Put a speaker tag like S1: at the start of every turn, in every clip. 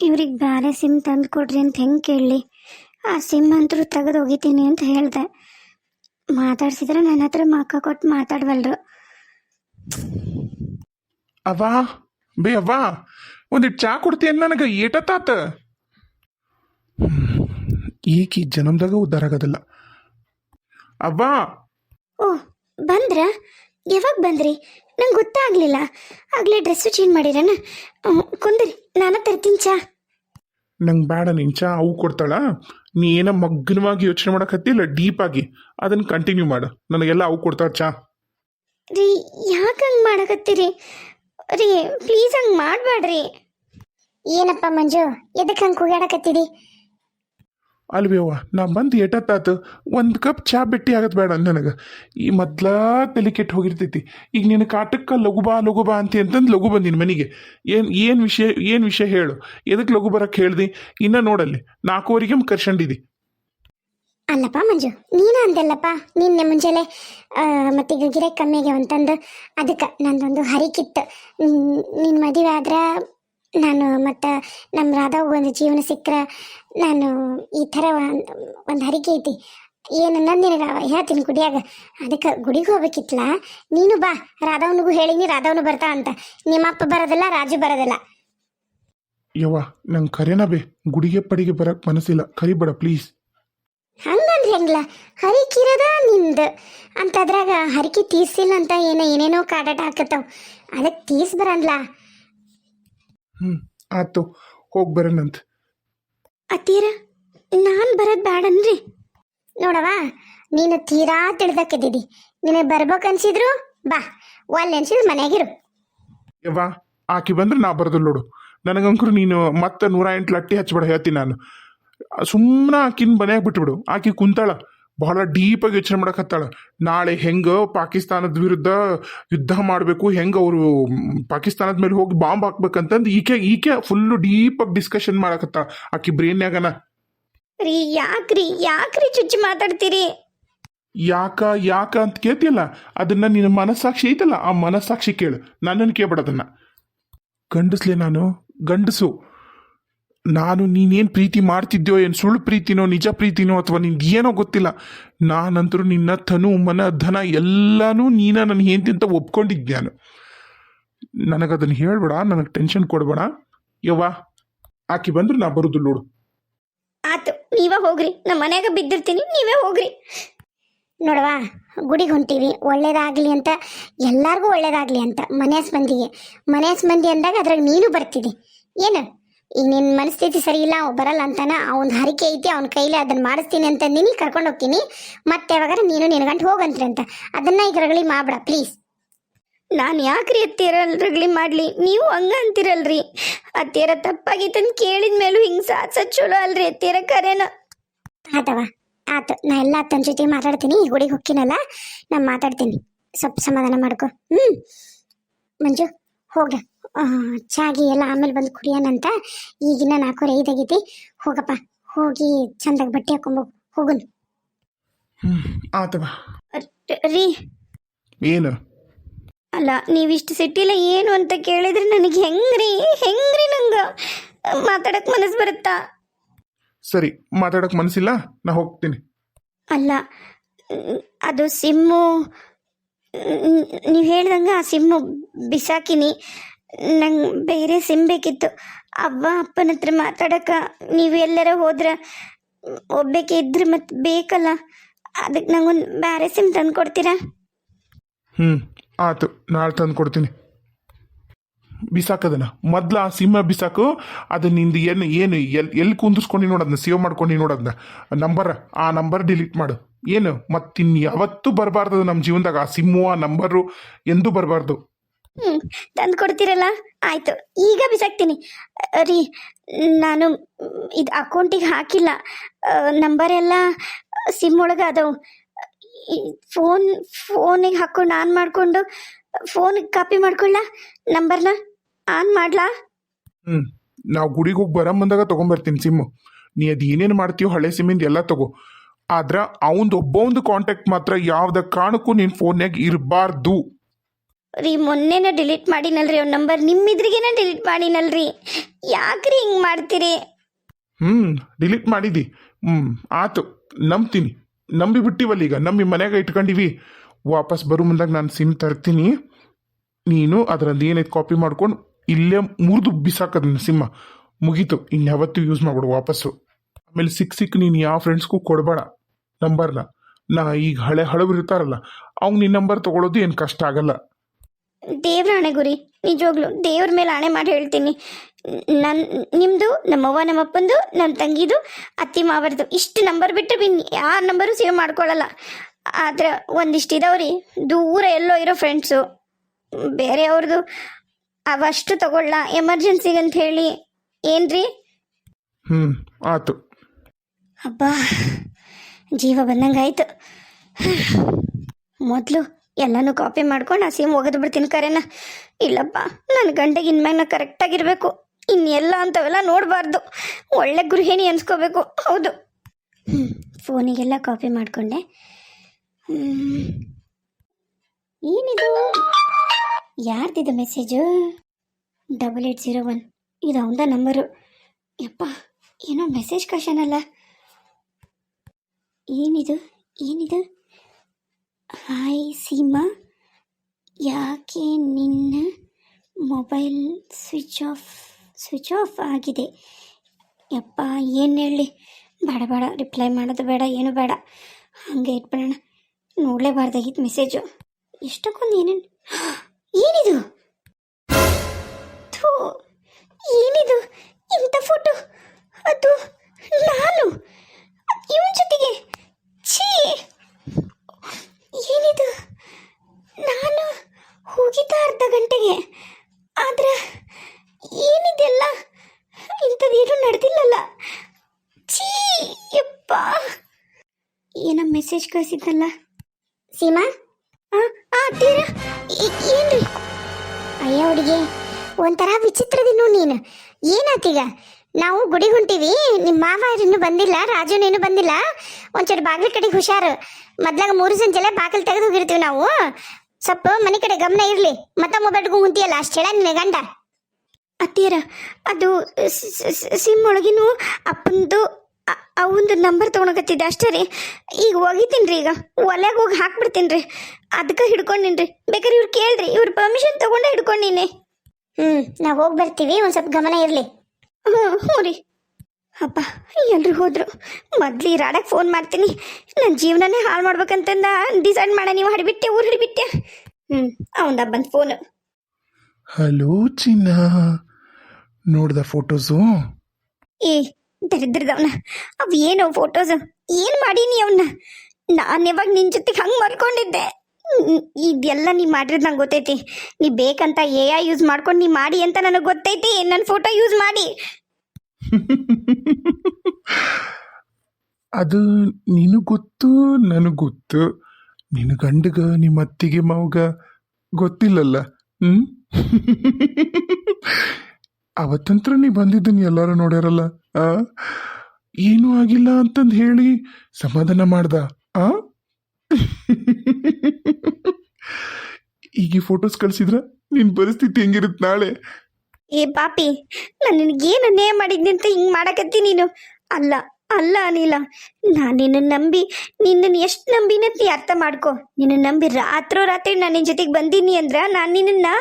S1: ಇವ್ರಿಗೆ ಬೇರೆ ಸಿಮ್ ತಂದು ಕೊಡ್ರಿ ಅಂತ ಹೆಂಗೆ ಕೇಳಲಿ ಆ ಸಿಮ್ ಅಂತರೂ ತೆಗೆದು ಹೋಗಿತೀನಿ ಅಂತ ಹೇಳಿದೆ. ಮಾತಾಡ್ಸಿದ್ರೆ ನನ್ನ ಹತ್ರ ಮಕ್ಕ ಕೊಟ್ಟು ಮಾತಾಡ್ವಲ್ರು.
S2: ಅವಾ ಬೇ ಅವ್ವಾ ಒಂದು ಚಾ ಕೊಡ್ತೀನಿ ನನಗೆ ಏಟ ತಾತ? ಈಕಿ ಜನ್ಮದಾಗ ಉದ್ಧಾರ ಆಗೋದಿಲ್ಲ. ಅವ್ವ.
S1: ಓ ಬಂದ್ರ? ಯಾವಾಗ ಬಂದ್ರಿ? ನಂಗೆ ಗೊತ್ತಾಗ್ಲಿಲ್ಲ. ಆಗ್ಲೇ ಡ್ರೆಸ್ಸು ಚೇಂಜ್ ಮಾಡಿರನ? ಕುಂದ್ರಿ. ನಾನು ತರ್ತೀನಿ ಚಾ.
S2: ನಂಗೆ ಬೇಡ ನಿನ್ ಚಾ ಅವು ಕೊಡ್ತಾಳ. ನೀ ಏನ ಮಗ್ನವಾಗಿ ಯೋಚನೆ ಮಾಡಕತ್ತಿಲ್ಲ ಡೀಪ್ ಆಗಿ. ಅದನ್ನ ಕಂಟಿನ್ಯೂ ಮಾಡು. ನನಗೆಲ್ಲ ಅವು ಕೊಡ್ತಾಳ ಚಾ.
S1: ರೀ ಯಾಕೆ ಹಂಗೆ ಮಾಡಕತ್ತೀರಿ ರೀ ಪ್ಲೀಸ್ ಹಂಗೆ ಮಾಡಬೇಡ್ರಿ ಏನಪ್ಪ ಮಂಜು ಎದಕ್ಕೆ ಹಂಗೆ ಕೂಗಾಡಕತ್ತೀರಿ
S2: ಅಲ್ವೇ ಅವ್ವ ನಾ ಬಂದು ಎಟತ್ತಾತು ಒಂದು ಕಪ್ ಚಾ ಬೆಟ್ಟಿ ಆಗತ್ತೆ ಬೇಡ ನನಗೆ. ಈ ಮೊದ್ಲ ತಲೆ ಕೆಟ್ಟು ಹೋಗಿರ್ತೈತಿ. ಈಗ ನಿನ್ನ ಕಾಟಕ್ಕೆ ಲಘು ಬಾ ಲಘು ಬಾ ಅಂತ ಅಂತಂದು ಲಘು ಬಂದಿನಿ ಮನೆಗೆ. ಏನು ಏನು ವಿಷಯ ಏನು ವಿಷಯ ಹೇಳು? ಎದಕ್ಕೆ ಲಘು ಬರಕ್ಕೆ ಹೇಳ್ದಿ? ಇನ್ನ ನೋಡಲ್ಲಿ. ನಾಲ್ಕೂವರೆಗೆ ಕರ್ಸಂಡಿದಿ
S1: ಅಲ್ಲಪ್ಪ ಮಂಜು, ನೀನು ಅಂದಲ್ಲಪ್ಪ. ನಿನ್ನೆ ಮುಂಜಾನೆ ಮತ್ತೆ ಗಿರೆ ಕಮ್ಮಿಗೆ ಅಂತಂದು. ಅದಕ್ಕೆ ನಂದೊಂದು ಹರಿಕಿತ್ತು. ನಿನ್ನ ಮದುವೆ ಆದ್ರೆ ನಾನು ಮತ್ತು ನಮ್ಮ ರಾಧಾವ್ ಒಂದು ಜೀವನ ಸಿಕ್ಕರೆ ನಾನು ಈ ಥರ ಒಂದು ಹರಿಕೆ ಐತಿ. ಏನು ನಂದು ನಿನಗೆ ಹೇಳ್ತೀನಿ ಗುಡಿಯಾಗ ಅದಕ್ಕೆ ಗುಡಿಗೆ ಹೋಗ್ಬೇಕಿತ್ತಲ್ಲ ನೀನು ಬಾ ರಾಧವನಿಗೂ ಹೇಳಿನಿ ರಾಧವನು ಬರ್ತಾ ಅಂತ. ನಿಮ್ಮಪ್ಪ ಬರೋದಿಲ್ಲ ರಾಜು ಬರೋದಿಲ್ಲ.
S2: ಯವ್ವ ನಂಗೆ ಕರೆನ ಬೇ ಗುಡಿಗೆ ಪಡಿಗೆ ಬರಕ್ಕೆ ಮನಸ್ಸಿಲ್ಲ. ಕರಿಬೇಡ ಪ್ಲೀಸ್
S1: ಹಂಗಂದ್ರೆ ಹೆಂಗ್ಲ? ಹರಿಕಿರದ ನಿಂದ. ಅಂತ ಅದ್ರಾಗ ಹರಿಕೆ ತೀರ್ಸಿಲ್ಲ ಅಂತ ಏನೋ ಏನೇನೋ ಕಾಡಾಟ ಹಾಕತ್ತಾವ. ಅದಕ್ಕೆ ತೀರ್ಸ್ ಬರಲ್ಲ
S2: ಹ್ಞೂ ಆತು ಹೋಗಿ ಬರೋಣಂತ
S1: ಅತ್ತೀರ ನಾನು ಬರೋದು ಬ್ಯಾಡನ್ರಿ. ನೋಡವ ನೀನು ತೀರಾ ತಿಳಿದಕ್ಕಿದ್ದೀವಿ ನಿನಗೆ ಬರ್ಬೇಕನ್ಸಿದ್ರು ಬಾ ಒಲ್ಲೆ ಅನ್ಸಿದ್ರು ಮನೆಯಾಗಿರು
S2: ಯವ್ವ ಆಕಿ ಬಂದ್ರೆ ನಾ ಬರೋದಿಲ್ಲ ನೋಡು. ನನಗಂಕರು ನೀನು ಮತ್ತೆ ನೂರ ಎಂಟು ಲಟ್ಟಿ ಹಚ್ಬಿಡ ಹೇಳ್ತೀನಿ ನಾನು. ಸುಮ್ಮನೆ ಆಕಿನ ಮನೆಯಾಗ ಬಿಟ್ಬಿಡು. ಆಕಿ ಕುಂತಾಳ. ಬಹಳ ಡೀಪಾಗಿ ಯೋಚನೆ ಮಾಡಕತ್ತಾಳೆ ನಾಳೆ ಹೆಂಗ ಪಾಕಿಸ್ತಾನದ ವಿರುದ್ಧ ಯುದ್ಧ ಮಾಡಬೇಕು ಹೆಂಗ ಅವರು ಪಾಕಿಸ್ತಾನದ ಮೇಲೆ ಹೋಗಿ ಬಾಂಬ್ ಹಾಕ್ಬೇಕಂತಂದು ಈಕೆ ಈಕೆ ಫುಲ್ಲು ಡೀಪಾಗಿ ಡಿಸ್ಕಷನ್ ಮಾಡಕತ್ತಾಳ ಆಕಿ ಬ್ರೇನ್ಯಾಗನ
S1: ರೀ ಯಾಕ್ರಿ ಯಾಕ್ರಿ ಚುಚ್ಚಿ ಮಾತಾಡ್ತೀರಿ?
S2: ಯಾಕ ಯಾಕ ಅಂತ ಕೇಳ್ತಿಯಲ್ಲ ಅದನ್ನ ನಿನ್ನ ಮನಸ್ಸಾಕ್ಷಿ ಐತಲ್ಲ ಆ ಮನಸ್ಸಾಕ್ಷಿ ಕೇಳು. ನನ್ನನ್ನು ಕೇಳ್ಬೇಡ ಅದನ್ನ. ಗಂಡಸ್ಲೆ ನಾನು? ಗಂಡಸು. ನಾನು ನೀನೇನು ಪ್ರೀತಿ ಮಾಡ್ತಿದ್ಯೋ, ಏನು ಸುಳ್ಳು ಪ್ರೀತಿನೋ, ನಿಜ ಪ್ರೀತಿನೋ ಅಥವಾ ನಿನ್ಗೆ ಏನೋ ಗೊತ್ತಿಲ್ಲ, ನಾನಂತರೂ ನಿನ್ನ ತನು, ಮನ, ಧನ ಎಲ್ಲನೂ ನೀನ ನನ್ನ ಹೆಂಡತಿ ಅಂತ ಒಪ್ಕೊಂಡಿದ್ದೆ ನಾನು ನನಗದನ್ನು ಹೇಳ್ಬೇಡ, ನನಗೆ ಟೆನ್ಷನ್ ಕೊಡಬೇಡ. ಯವ್ವ, ಆಕಿ ಬಂದ್ರೆ ನಾ ಬರುದು ನೋಡು.
S1: ಆತು, ನೀವೇ ಹೋಗ್ರಿ ನಮ್ಮ ಮನ್ಯಾಗ ಬಿದ್ದಿರ್ತೀನಿ, ನೀವೇ ಹೋಗ್ರಿ. ನೋಡವಾ, ಗುಡಿಗೆ ಹೊಂಟೀವಿ, ಒಳ್ಳೇದಾಗ್ಲಿ ಅಂತ, ಎಲ್ಲಾರ್ಗೂ ಒಳ್ಳೇದಾಗ್ಲಿ ಅಂತ, ಮನೆಯಸ್ ಮಂದಿಗೆ. ಮನೆಯಸ್ ಮಂದಿ ಅಂದಾಗ ಅದ್ರಾಗ ನೀನು ಬರ್ತಿದ್ದಿ ಏನು? ಈಗ ನಿನ್ನ ಮನಸ್ಥಿತಿ ಸರಿ ಇಲ್ಲ ಅವ್ ಬರಲ್ಲ ಅಂತಾನ ಅವನ ಹರಿಕೆ ಐತಿ ಅವನ ಕೈಲೇ ಅದನ್ನ ಮಾಡಿಸ್ತೀನಿ ಅಂತ ನೀನು ಕರ್ಕೊಂಡು ಹೋಗ್ತೀನಿ. ಮತ್ತೆ ಯಾವಾಗಾರ ನೀನು ನಿನ್ಗಂಟು ಹೋಗಂತ್ರಿ ಅಂತ. ಅದನ್ನ ಈಗ ರಗಳಿ ಮಾಡ್ಬೇಡ ಪ್ಲೀಸ್ ನಾನು ಯಾಕ್ರಿ ರಗಳಿ ಮಾಡ್ಲಿ? ನೀವು ಹಂಗ ಅಂತೀರಲ್ರಿ. ಅತ್ತೀರ ತಪ್ಪಾಗಿತ್ತಂತ ಕೇಳಿದ ಮೇಲೂ ಹಿಂಗೆ ಸಾತ್ ಚಲೋ ಅಲ್ರಿ ಅತ್ತೀರ ಕರೆನ. ಆತವ. ಆತು ನಾ ಎಲ್ಲ ತನ್ನ ಜೊತೆ ಮಾತಾಡ್ತೀನಿ ಈ ಗುಡಿಗೆ ಹೋಗ್ತೀನಲ್ಲ ನಾನು ಮಾತಾಡ್ತೀನಿ. ಸ್ವಲ್ಪ ಸಮಾಧಾನ ಮಾಡ್ಕೊ. ಹ್ಞೂ ಮಂಜು ಹೋಗ ಆ, ಚಾಗಿ ಎಲ್ಲ ಆಮೇಲೆ ಬಂದು ಕುಡಿಯೋಣಂತ ಈಗಿನ ನಾಲ್ಕೂವರೆ ಐದಾಗೈತಿ ಹೋಗಪ್ಪ ಹೋಗಿ ಚಂದಾಗಿ ಬಟ್ಟೆ ಹಾಕೊಂಬ ಹೋಗುನ್.
S2: ಹ್ಞೂ ಆತವ
S1: ರೀ.
S2: ಏನು?
S1: ಅಲ್ಲ ನೀವಿಷ್ಟು ಸಿಟ್ಟಿಲ್ಲ ಏನು ಅಂತ ಕೇಳಿದ್ರೆ ನನಗೆ ಹೆಂಗ್ರಿ ಹೆಂಗ್ರಿ ನಂಗೆ? ಮಾತಾಡಕ್ ಮನಸ್ಸು ಬರುತ್ತಾ?
S2: ಸರಿ ಮಾತಾಡಕ್ ಮನಸ್ಸಿಲ್ಲ ನಾ ಹೋಗ್ತೀನಿ.
S1: ಅಲ್ಲ ಮ್, ಅದು ಸಿಮ್ಮು ನೀವು ಹೇಳ್ದಂಗೆ ಆ ಸಿಮ್ಮು ಬಿಸಾಕಿನಿ. ನಂಗೆ ಬೇರೆ ಸಿಮ್ ಬೇಕಿತ್ತು. ಅವ್ವ, ಅಪ್ಪನ ಹತ್ರ ಮಾತಾಡೋಕೆ ನೀವು ಎಲ್ಲರ ಹೋದ್ರೆ ಒಬ್ಬಕ್ಕೆ ಒಬ್ಬೇಕೆ ಇದ್ರೆ ಮತ್ತೆ ಬೇಕಲ್ಲ. ಅದಕ್ಕೆ ನಂಗೊಂದು ಬೇರೆ ಸಿಮ್ ತಂದು ಕೊಡ್ತೀರಾ?
S2: ಹ್ಞೂ ಆತು, ನಾಳೆ ತಂದು ಕೊಡ್ತೀನಿ. ಬಿಸಾಕದನ? ಮೊದ್ಲು ಆ ಸಿಂಹ ಬಿಸಾಕು ಅದು ನಿಂದು ಏನು ಏನು ಎಲ್ಲಿ ಎಲ್ಲಿ ಕುಂದಿಸ್ಕೊಂಡು ನೋಡೋದನ್ನ ಸೇವ್ ಮಾಡ್ಕೊಂಡು ನೋಡೋದನ್ನ ನಂಬರ್ ಆ ನಂಬರ್ ಡಿಲೀಟ್ ಮಾಡು. ಏನು? ಮತ್ತಿನ್ ಯಾವತ್ತೂ ಬರಬಾರ್ದು ನಮ್ಮ ಜೀವನದಾಗ. ಆ ಸಿಮ್ಮು ಆ ನಂಬರು ಎಂದೂ ಬರಬಾರ್ದು.
S1: ಹ್ಞೂ ತಂದು ಕೊಡ್ತೀರಲ್ಲ? ಆಯಿತು, ಈಗ ಬಿಸಾಕ್ತೀನಿ. ರೀ, ನಾನು ಇದು ಅಕೌಂಟಿಗೆ ಹಾಕಿಲ್ಲ. ನಂಬರ್ ಎಲ್ಲ ಸಿಮ್ ಒಳಗೆ ಅದಾವು. ಫೋನ್, ಫೋನಿಗೆ ಹಾಕೊಂಡು ಆನ್ ಮಾಡಿಕೊಂಡು ಫೋನಿಗೆ ಕಾಪಿ ಮಾಡ್ಕೊಳ್ಳ ನಂಬರ್ನ? ಆನ್ ಮಾಡ್ಲಾ?
S2: ಹ್ಞೂ ನಾವು ಗುಡಿಗೆ ಹೋಗಿ ಬರೋ ಬಂದಾಗ ತೊಗೊಂಬರ್ತೀನಿ ಸಿಮ್ಮು. ನೀ ಅದು ಏನೇನು ಮಾಡ್ತೀಯೋ ಹಳೆ ಸಿಮ್ಮಿಂದ ಎಲ್ಲ ತಗೋ. ಆದ್ರೆ ಅವಂದು ಒಬ್ಬ ಒಂದು ಕಾಂಟ್ಯಾಕ್ಟ್ ಮಾತ್ರ ಯಾವ್ದ ಕಾರಣಕ್ಕೂ ನಿನ್ನ ಫೋನ್ಯಾಗ ಇರಬಾರ್ದು.
S1: ರೀ, ಮೊನ್ನೆನೇ ಡಿಲೀಟ್ ಮಾಡಿನಲ್ರಿ ಅವ್ನ ನಂಬರ್ ನಿಮ್ಮಿದ್ರಿಗೇನೆ ಡಿಲೀಟ್ ಮಾಡಿನಲ್ರಿ. ಯಾಕ್ರಿ ಹಿಂಗೆ ಮಾಡ್ತೀರಿ?
S2: ಹ್ಞೂ ಡಿಲೀಟ್ ಮಾಡಿದಿ. ಹ್ಞೂ ಆತು, ನಂಬ್ತೀನಿ. ನಂಬಿ ಬಿಟ್ಟಿವಲ್ಲ ಈಗ, ನಂಬಿ ಮನ್ಯಾಗ ಇಟ್ಕೊಂಡಿವಿ. ವಾಪಸ್ ಬರೋ ಮುಂದಾಗ ನಾನು ಸಿಮ್ ತರ್ತೀನಿ. ನೀನು ಅದರಲ್ಲಿ ಏನೈತೆ ಕಾಪಿ ಮಾಡ್ಕೊಂಡು ಇಲ್ಲೇ ಮುರಿದು ಬಿಸಾಕದ ಸಿಮ್ಮ ಮುಗೀತು. ಇನ್ಯಾವತ್ತೂ ಯೂಸ್ ಮಾಡ್ಬಿಡು, ವಾಪಸ್ಸು. ಆಮೇಲೆ ಸಿಕ್ ಸಿಕ್ ನೀನು ಯಾವ ಫ್ರೆಂಡ್ಸ್ಗೂ ಕೊಡಬೇಡ. ನಂಬರ್ನ. ನಾ ಈಗ ಹಳೆ ಹಳಬ್ರು ಇರ್ತಾರಲ್ಲ, ಅವ್ನು ನಿನ್ನ ನಂಬರ್ ತೊಗೊಳೋದು ಏನು ಕಷ್ಟ ಆಗಲ್ಲ.
S1: ದೇವ್ರ ಹಣೆ ಗುರಿ ನಿಜವಾಗ್ಲು ದೇವ್ರ ಮೇಲೆ ಹಣೆ ಮಾಡಿ ಹೇಳ್ತೀನಿ. ನನ್ನ ನಿಮ್ಮದು ನಮ್ಮವ್ವ ನಮ್ಮಪ್ಪಂದು ನಮ್ಮ ತಂಗಿದು ಅತ್ತಿ ಮಾವರದು ಇಷ್ಟು ನಂಬರ್ ಬಿಟ್ಟರೆ ಬಿನ್ ಯಾರ ನಂಬರು ಸೇವ್ ಮಾಡ್ಕೊಳ್ಳಲ್ಲ ಆದ್ರೆ ಒಂದಿಷ್ಟು ಇದಾವ್ರಿ ದೂರ ಎಲ್ಲೋ ಇರೋ ಫ್ರೆಂಡ್ಸು ಬೇರೆಯವ್ರದ್ದು ಅವಷ್ಟು ತಗೊಳ್ಳ ಎಮರ್ಜೆನ್ಸಿಗೆ ಅಂತ ಹೇಳಿ ಏನ್ರಿ?
S2: ಹ್ಞೂ ಆತು.
S1: ಅಬ್ಬಾ ಜೀವ ಬಂದಂಗಾಯ್ತು. ಮೊದಲು ಎಲ್ಲನೂ ಕಾಪಿ ಮಾಡ್ಕೊಂಡು ಆ ಸಿಮ್ ಒಗೆದು ಬಿಡ್ತೀನಿ ಕರೆನ. ಇಲ್ಲಪ್ಪ ನನ್ನ ಗಂಡಗೆ ಇನ್ಮ್ಯಾಗ ನಾ ಕರೆಕ್ಟಾಗಿರಬೇಕು ಇನ್ನೆಲ್ಲ ಅಂಥವೆಲ್ಲ ನೋಡಬಾರ್ದು. ಒಳ್ಳೆ ಗೃಹಿಣಿ ಅನ್ಸ್ಕೋಬೇಕು ಹೌದು. ಫೋನಿಗೆಲ್ಲ ಕಾಪಿ ಮಾಡಿಕೊಂಡೆ. ಏನಿದು? ಯಾರ್ದಿದು message double eight zero one ಇದು ಅವನ ನಂಬರು ಯಪ್ಪ, ಏನೋ ಮೆಸೇಜ್ ಕಳ್ಸನಲ್ಲ ಏನಿದು? ಏನಿದು? ಹಾಯ್ ಸೀಮಾ. ಯಾಕೆ ನಿನ್ನ mobile switch off switch off ಆಗಿದೆ? ಯಪ್ಪ, ಏನು ಹೇಳಿ? ಬೇಡ ಬೇಡ, ರಿಪ್ಲೈ ಮಾಡೋದು ಬೇಡ, ಏನು ಬೇಡ. ಹಾಗೆ ಇಟ್ಬಿಡೋಣ. ನೋಡಲೇಬಾರ್ದಾಗಿತ್ತು ಮೆಸೇಜು. ಎಷ್ಟಕ್ಕೊಂದು ಏನೇನು ಏನಿದು? ಥೂ, ಏನಿದು? ಇಂಥ ಫೋಟೋ? ಅದು ನಾನು ಇವನ್ ಜೊತೆಗೆ ಛೀ! ಏನಿದು? ನಾನು ಹೋಗಿದ್ದ ಅರ್ಧ ಗಂಟೆಗೆ. ಆದ್ರೆ ಏನಿದೆಲ್ಲ? ಇಂಥದ್ದೇನು ನಡೆದಿಲ್ಲಲ್ಲ. ಛೀ, ಯಪ್ಪ. ಏನೋ ಮೆಸೇಜ್ ಕಳಿಸಿದ್ದಲ್ಲ ಸೀಮಾ? ತೀರ? ಏನ್ರಿ? ಅಯ್ಯ, ಹುಡುಗಿ, ಒಂಥರ ವಿಚಿತ್ರದಿನ್ನು ನೀನು. ಏನಾತೀಗ ನಾವು ಗುಡಿ ಹೊಂಟೀವಿ. ನಿಮ್ಮ ಮಾವ ಇನ್ನೂ ಬಂದಿಲ್ಲ ರಾಜು ನೀನು ಬಂದಿಲ್ಲ. ಒಂಚೂರು ಬಾಗಿಲ ಕಡೆಗೆ ಹುಷಾರು. ಮೊದ್ಲಾಗ ಮೂರು ಸಂಜೆಲೆ ಬಾಗಿಲು ತೆಗೆದು ಹೋಗಿರ್ತೀವಿ ನಾವು. ಸ್ವಲ್ಪ ಮನೆ ಕಡೆ ಗಮನ ಇರಲಿ. ಮತ್ತೆ ಮೊಬೈಲ್ಗೂ ಕುಂತಿಯಲ್ಲ ಅಷ್ಟು ಹೇಳ ನಿನ್ನ ಗಂಡ. ಅತ್ತೀರ ಅದು ಸಿಮ್ ಒಳಗಿನ ಅಪ್ಪಂದು ಅವಂದು ನಂಬರ್ ತೊಗೊಳಕತ್ತಿದ್ದೆ ಅಷ್ಟೇ ರೀ. ಈಗ ಒಗಿತೀನಿ ರೀ ಈಗ. ಒಲೆಗೆ ಹೋಗಿ ಹಾಕ್ಬಿಡ್ತೀನಿ ರೀ. ಅದಕ್ಕೆ ಹಿಡ್ಕೊಂಡಿನಿ ರೀ. ಬೇಕಾದ್ರೆ ಇವ್ರು ಕೇಳ್ರಿ. ಇವ್ರ ಪರ್ಮಿಷನ್ ತೊಗೊಂಡೆ ಹಿಡ್ಕೊಂಡಿನಿ. ಹ್ಞೂ ನಾವು ಹೋಗಿ ಬರ್ತೀವಿ. ಒಂದು ಸ್ವಲ್ಪ ಗಮನ ಇರಲಿ. ಹ್ಞೂ ಹ್ಞೂ ರೀ ಅಪ್ಪ ಎಲ್ರು ಹೋದ್ರು. ಮೊದ್ಲು ಈ ರಾಡಕ್ಕೆ ಫೋನ್ ಮಾಡ್ತೀನಿ. ನನ್ನ ಜೀವನನೇ ಹಾಳು ಮಾಡ್ಬೇಕಂತಂದ ಡಿಸೈಡ್ ಮಾಡ ನೀವು ಹಡಿಬಿಟ್ಟೆ ಊರು ಹಿಡಿಬಿಟ್ಟೆ. ಹ್ಞೂ ಅವಂದ ಬಂದು ಫೋನು
S2: ಹಲೋ ಚಿನ್ನ. ನೋಡ್ದ ಫೋಟೋಸು
S1: ಏ ದರಿದ್ರದವನ. ಅವ್ ಏನು ಫೋಟೋಸ್ ಏನ್ ಮಾಡೀನಿ ಅವನ್ನ ನಾನು ಯಾವಾಗ ನಿನ್ ಜೊತೆಗೆ ಹಂಗೆ ಮಲ್ಕೊಂಡಿದ್ದೆ. ಹ್ಮ್, ಇದೆಲ್ಲ ನೀ ಮಾಡಿರೋದು ನಂಗೆ ಗೊತ್ತೈತಿ. ನೀ ಬೇಕಂತ ಎ ಐ ಯೂಸ್ ಮಾಡ್ಕೊಂಡು ನೀ ಮಾಡಿ ಅಂತ ನನಗೆ ಗೊತ್ತೈತಿ. ನನ್ನ ಫೋಟೋ ಯೂಸ್ ಮಾಡಿ.
S2: ಅದು ನಿನಗೆ ಗೊತ್ತು, ನನಗೆ ಗೊತ್ತು. ನಿನ್ನ ಗಂಡಗ ನಿಮ್ಮ ಅತ್ತಿಗೆ, ಮಾವಗ ಗೊತ್ತಿಲ್ಲಲ್ಲ, ಹ್ಮ್? ಅವತ್ತಂತ್ರ ನೀ ಬಂದಿದ್ದನ್ ಎಲ್ಲರೂ ನೋಡ್ಯಾರಲ್ಲ, ಆ? ಏನೂ ಆಗಿಲ್ಲ ಅಂತಂದು ಹೇಳಿ ಸಮಾಧಾನ ಮಾಡ್ದ, ಆ? ಈಗ ಈ ಫೋಟೋಸ್ ಕಳ್ಸಿದ್ರ ನಿನ್ ಪರಿಸ್ಥಿತಿ ಹೆಂಗಿರುತ್ತೆ ನಾಳೆ?
S1: ಏ ಪಾಪಿ ನಾನು ನಿನಗೇನು ನೇ ಮಾಡಿದ್ನಿ ಅಂತ ಹಿಂಗೆ ಮಾಡಕತ್ತಿ ನೀನು? ಅಲ್ಲ ಅಲ್ಲ ಅನಿಲ ನಾನು ನಿನ್ನ ನಂಬಿ ನಿನ್ನನ್ನು ಎಷ್ಟು ನಂಬಿನ ನೀ ಅರ್ಥ ಮಾಡ್ಕೊ. ನಿನ್ನ ನಂಬಿ ರಾತ್ರೋ ರಾತ್ರಿ ನಾನು ನಿನ್ನ ಜೊತೆಗೆ ಬಂದೀನಿ ಅಂದ್ರೆ ನಾನು ನಿನ್ನನ್ನು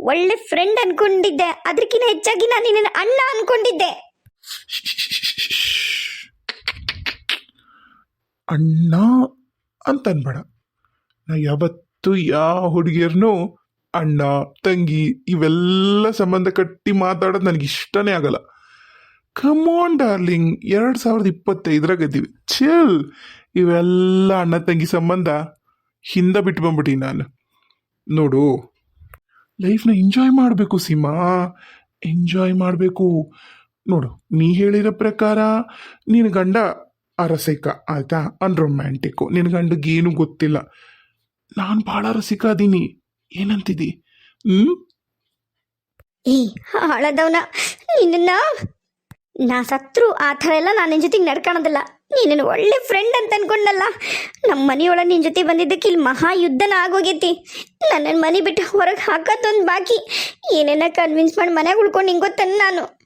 S1: ಒಳ್ಳೆ ಫ್ರೆಂಡ್ ಅನ್ಕೊಂಡಿದ್ದೆ. ಅದಕ್ಕಿಂತ ಹೆಚ್ಚಾಗಿ ನಾನು ನಿನ್ನ ಅಣ್ಣ ಅನ್ಕೊಂಡಿದ್ದೆ.
S2: ಅಣ್ಣ ಅಂತ ಅನ್ಬೇಡ. ನಾ ಯಾವತ್ತು ಯಾವ ಹುಡುಗಿಯರ್ನು ಅಣ್ಣ, ತಂಗಿ ಇವೆಲ್ಲ ಸಂಬಂಧ ಕಟ್ಟಿ ಮಾತಾಡೋದು ನನಗೆ ಇಷ್ಟನೇ ಆಗಲ್ಲ ಕಮೋನ್ ಡಾರ್ಲಿಂಗ್ ಎರಡು ಸಾವಿರದ ಇಪ್ಪತ್ತೈದರಾಗ ಇದ್ದೀವಿ ಚಿಲ್ ಇವೆಲ್ಲ ಅಣ್ಣ, ತಂಗಿ ಸಂಬಂಧ ಹಿಂದೆ ಬಿಟ್ಟು ಬಂದ್ಬಿಟ್ಟಿ ನಾನು. ನೋಡು, ಲೈಫ್ನ ಎಂಜಾಯ್ ಮಾಡಬೇಕು ಸೀಮಾ. ಎಂಜಾಯ್ ಮಾಡಬೇಕು. ನೋಡು, ನೀ ಹೇಳಿರೋ ಪ್ರಕಾರ ನಿನ್ನ ಗಂಡ ಅರಸೈಕ, ಆಯ್ತಾ? ಅನ್ರೊಮ್ಯಾಂಟಿಕ್ಕು ನಿನ್ನ ಗಂಡಗೆ ಏನು ಗೊತ್ತಿಲ್ಲ. ನಾನು ಭಾಳ ರಸಿಕ ಅದೀನಿ. ಏನಂತಿದಿ?
S1: ಏ, ಹಾಳದವನ. ನಿನ್ನ ನಾ ಸತ್ರು, ಆ ಥರ ಎಲ್ಲ ನಾನು ನಿನ್ನ ಜೊತೆಗೆ ನಡ್ಕೊಳೋದಿಲ್ಲ ನೀನು ಒಳ್ಳೆ ಫ್ರೆಂಡ್ ಅಂತ ಅನ್ಕೊಂಡಲ್ಲ. ನಮ್ಮ ಮನೆಯೊಳಗೆ ನಿನ್ನ ಜೊತೆ ಬಂದಿದ್ದಕ್ಕೆ ಇಲ್ಲಿ ಮಹಾ ಯುದ್ಧನ ಆಗೋಗೈತಿ. ನನ್ನನ್ನು ಮನೆ ಬಿಟ್ಟು ಹೊರಗೆ ಹಾಕೋದೊಂದು ಬಾಕಿ. ಏನೇನ ಕನ್ವಿನ್ಸ್ ಮಾಡಿ ಮನೆಗೆ ಉಳ್ಕೊಂಡು ಹಿಂಗೆ ಗೊತ್ತೇನು ನಾನು.